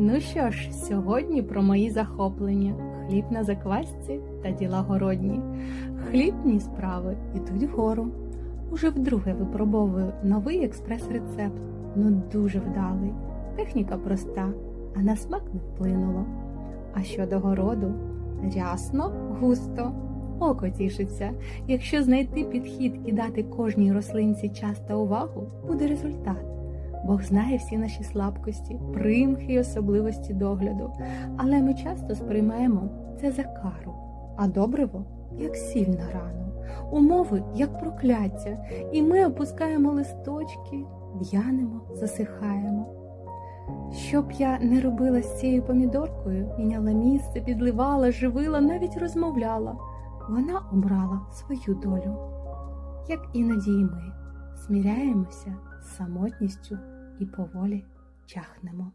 Ну що ж, сьогодні про мої захоплення: хліб на заквасці та діла городні. Хлібні справи ідуть вгору. Уже вдруге випробовую новий експрес-рецепт. Ну дуже вдалий. Техніка проста, а на смак не вплинуло. А щодо городу, рясно, густо, око тішиться. Якщо знайти підхід і дати кожній рослинці час та увагу, буде результат. Бог знає всі наші слабкості, примхи й особливості догляду, але ми часто сприймаємо це за кару, а добриво як сіль на рану, умови як прокляття, і ми опускаємо листочки, в'янемо, засихаємо. Щоб я не робила з цією помідоркою, міняла місце, підливала, живила, навіть розмовляла. Вона обрала свою долю. Як іноді і ми сміряємося самотністю і поволі чахнемо.